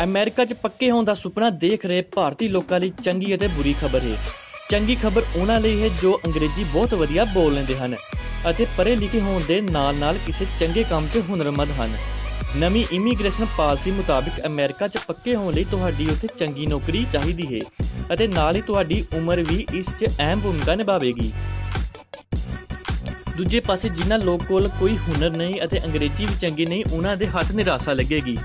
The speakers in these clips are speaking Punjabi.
ਅਮਰੀਕਾ 'ਚ ਪੱਕੇ ਹੋਣ ਦਾ ਸੁਪਨਾ ਦੇਖ ਰਹੇ ਭਾਰਤੀ ਲੋਕਾਂ ਲਈ ਚੰਗੀ ਅਤੇ ਬੁਰੀ ਖਬਰ ਹੈ। ਚੰਗੀ ਖਬਰ ਉਹਨਾਂ ਲਈ ਹੈ ਜੋ ਅੰਗਰੇਜ਼ੀ ਬਹੁਤ ਵਧੀਆ ਬੋਲ ਲੈਂਦੇ ਹਨ ਅਤੇ ਪੜ੍ਹੇ ਲਿਖੇ ਹੋਣ ਦੇ ਨਾਲ-ਨਾਲ ਕਿਸੇ ਚੰਗੇ ਕੰਮ 'ਚ ਹੁਨਰਮੰਦ ਹਨ। ਨਵੀਂ ਇਮੀਗ੍ਰੇਸ਼ਨ ਪਾਲਿਸੀ ਮੁਤਾਬਿਕ ਅਮਰੀਕਾ 'ਚ ਪੱਕੇ ਹੋਣ ਲਈ ਤੁਹਾਡੀ ਉੱਥੇ ਚੰਗੀ ਨੌਕਰੀ ਚਾਹੀਦੀ ਹੈ ਅਤੇ ਨਾਲ ਹੀ ਤੁਹਾਡੀ ਉਮਰ ਵੀ ਇਸ 'ਚ ਅਹਿਮ ਭੂਮਿਕਾ ਨਿਭਾਵੇਗੀ। ਦੂਜੇ ਪਾਸੇ ਜਿਨ੍ਹਾਂ ਲੋਕ ਕੋਲ ਕੋਈ ਹੁਨਰ ਨਹੀਂ ਅਤੇ ਅੰਗਰੇਜ਼ੀ ਵੀ ਚੰਗੀ ਨਹੀਂ, ਉਹਨਾਂ ਦੇ ਹੱਥ ਨਿਰਾਸ਼ਾ ਲੱਗੇਗੀ।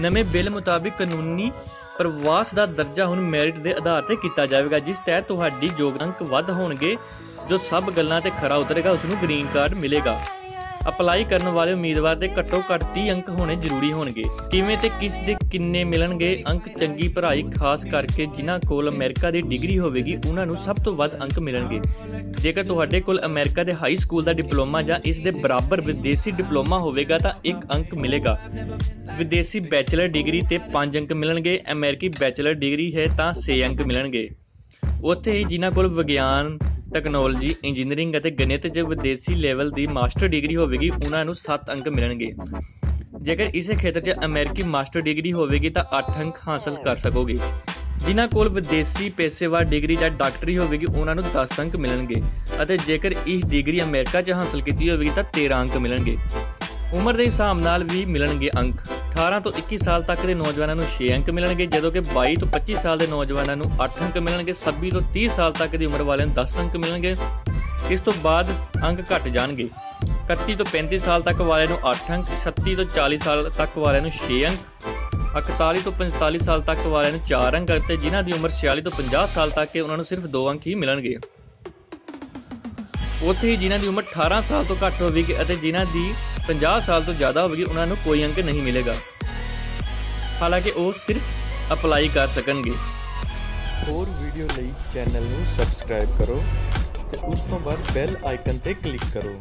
ਨਵੇਂ ਬਿੱਲ ਮੁਤਾਬਿਕ ਕਾਨੂੰਨੀ ਪ੍ਰਵਾਸ ਦਾ ਦਰਜਾ ਹੁਣ ਮੈਰਿਟ ਦੇ ਆਧਾਰ ਤੇ ਕੀਤਾ ਜਾਵੇਗਾ, ਜਿਸ ਤਹਿਤ ਤੁਹਾਡੀ ਯੋਗ ਅੰਕ ਵੱਧ ਹੋਣਗੇ, ਜੋ ਸਭ ਗੱਲਾਂ ਤੇ ਖਰਾ ਉਤਰੇਗਾ ਉਸ ਨੂੰ ਗ੍ਰੀਨ ਕਾਰਡ ਮਿਲੇਗਾ। ਅਪਲਾਈ ਕਰਨ ਵਾਲੇ ਉਮੀਦਵਾਰ ਦੇ ਘੱਟੋ ਘੱਟ 30 ਅੰਕ ਹੋਣੇ ਜ਼ਰੂਰੀ ਹੋਣਗੇ। ਕਿਵੇਂ ਤੇ ਕਿਸ ਦੇ ਕਿੰਨੇ ਮਿਲਣਗੇ ਅੰਕ? ਚੰਗੀ ਪੜ੍ਹਾਈ, ਖਾਸ ਕਰਕੇ ਜਿਨ੍ਹਾਂ ਕੋਲ ਅਮਰੀਕਾ ਦੀ ਡਿਗਰੀ ਹੋਵੇਗੀ, ਉਹਨਾਂ ਨੂੰ ਸਭ ਤੋਂ ਵੱਧ ਅੰਕ ਮਿਲਣਗੇ। ਜੇਕਰ ਤੁਹਾਡੇ ਕੋਲ ਅਮਰੀਕਾ ਦੇ ਹਾਈ ਸਕੂਲ ਦਾ ਡਿਪਲੋਮਾ ਜਾਂ ਇਸ ਦੇ ਬਰਾਬਰ ਵਿਦੇਸ਼ੀ ਡਿਪਲੋਮਾ ਹੋਵੇਗਾ, ਤਾਂ 1 ਅੰਕ ਮਿਲੇਗਾ। ਵਿਦੇਸ਼ੀ ਬੈਚਲਰ ਡਿਗਰੀ ਤੇ 5 ਅੰਕ ਮਿਲਣਗੇ, ਅਮਰੀਕੀ ਬੈਚਲਰ ਡਿਗਰੀ ਹੈ ਤਾਂ 6 ਅੰਕ ਮਿਲਣਗੇ। ਉੱਥੇ ਹੀ ਜਿਨ੍ਹਾਂ ਕੋਲ ਵਿਗਿਆਨ ਟੈਕਨੋਲੋਜੀ ਇੰਜੀਨੀਅਰਿੰਗ ਅਤੇ ਗਣਿਤ 'ਚ ਵਿਦੇਸ਼ੀ ਲੈਵਲ ਦੀ ਮਾਸਟਰ ਡਿਗਰੀ ਹੋਵੇਗੀ, ਉਹਨਾਂ ਨੂੰ 7 ਅੰਕ ਮਿਲਣਗੇ। ਜੇਕਰ ਇਸੇ ਖੇਤਰ 'ਚ ਅਮਰੀਕੀ ਮਾਸਟਰ ਡਿਗਰੀ ਹੋਵੇਗੀ, ਤਾਂ 8 ਅੰਕ ਹਾਸਲ ਕਰ ਸਕੋਗੇ। ਜਿਨ੍ਹਾਂ ਕੋਲ ਵਿਦੇਸ਼ੀ ਪੇਸ਼ੇਵਰ ਡਿਗਰੀ ਜਾਂ ਡਾਕਟਰੀ ਹੋਵੇਗੀ, ਉਹਨਾਂ ਨੂੰ 10 ਅੰਕ ਮਿਲਣਗੇ। ਅਤੇ ਜੇਕਰ ਇਹ ਡਿਗਰੀ ਅਮਰੀਕਾ 'ਚ ਹਾਸਲ ਕੀਤੀ ਹੋਵੇਗੀ, ਤਾਂ 13 ਅੰਕ ਮਿਲਣਗੇ। ਉਮਰ ਦੇ ਹਿਸਾਬ ਨਾਲ ਵੀ ਮਿਲਣਗੇ ਅੰਕ। 18 ਤੋਂ 21 ਸਾਲ ਤੱਕ ਦੇ ਨੌਜਵਾਨਾਂ ਨੂੰ 6 ਅੰਕ ਮਿਲਣਗੇ, ਜਦੋਂ ਕਿ 22 ਤੋਂ 25 ਸਾਲ ਦੇ ਨੌਜਵਾਨਾਂ ਨੂੰ 8 ਅੰਕ ਮਿਲਣਗੇ 26 ਤੋਂ 30 ਸਾਲ ਤੱਕ ਦੀ ਉਮਰ ਵਾਲਿਆਂ ਨੂੰ 10 ਅੰਕ ਮਿਲਣਗੇ। ਇਸ ਤੋਂ ਬਾਅਦ ਅੰਕ ਘਟ ਜਾਣਗੇ। 31 ਤੋਂ 35 ਸਾਲ ਤੱਕ ਵਾਲਿਆਂ ਨੂੰ 8 ਅੰਕ 36 ਤੋਂ 40 ਸਾਲ ਤੱਕ ਵਾਲਿਆਂ ਨੂੰ 6 ਅੰਕ 41 ਤੋਂ 45 ਸਾਲ ਤੱਕ ਵਾਲਿਆਂ ਨੂੰ 4 ਅੰਕ ਅਤੇ ਜਿਨ੍ਹਾਂ ਦੀ ਉਮਰ 46 ਤੋਂ 50 ਸਾਲ ਤੱਕ ਹੈ, ਉਹਨਾਂ ਨੂੰ ਸਿਰਫ 2 ਅੰਕ ਹੀ ਮਿਲਣਗੇ। ਉੱਥੇ ਹੀ ਜਿਨ੍ਹਾਂ ਦੀ ਉਮਰ 18 ਸਾਲ ਤੋਂ ਘੱਟ ਹੋਵੇਗੀ ਅਤੇ ਜਿਨ੍ਹਾਂ ਦੀ 50 ਸਾਲ ਤੋਂ ਜ਼ਿਆਦਾ ਹੋਵੇਗੀ ਉਹਨਾਂ ਨੂੰ ਕੋਈ ਅੰਕ ਨਹੀਂ ਮਿਲੇਗਾ। ਹਾਲਾਂਕਿ ਉਹ ਸਿਰਫ ਅਪਲਾਈ ਕਰ ਸਕਣਗੇ। ਹੋਰ ਵੀਡੀਓ ਲਈ ਚੈਨਲ ਨੂੰ ਸਬਸਕ੍ਰਾਈਬ ਕਰੋ ਤੇ ਉਸ ਤੋਂ ਬਾਅਦ ਬੈਲ ਆਈਕਨ ਤੇ ਕਲਿੱਕ ਕਰੋ।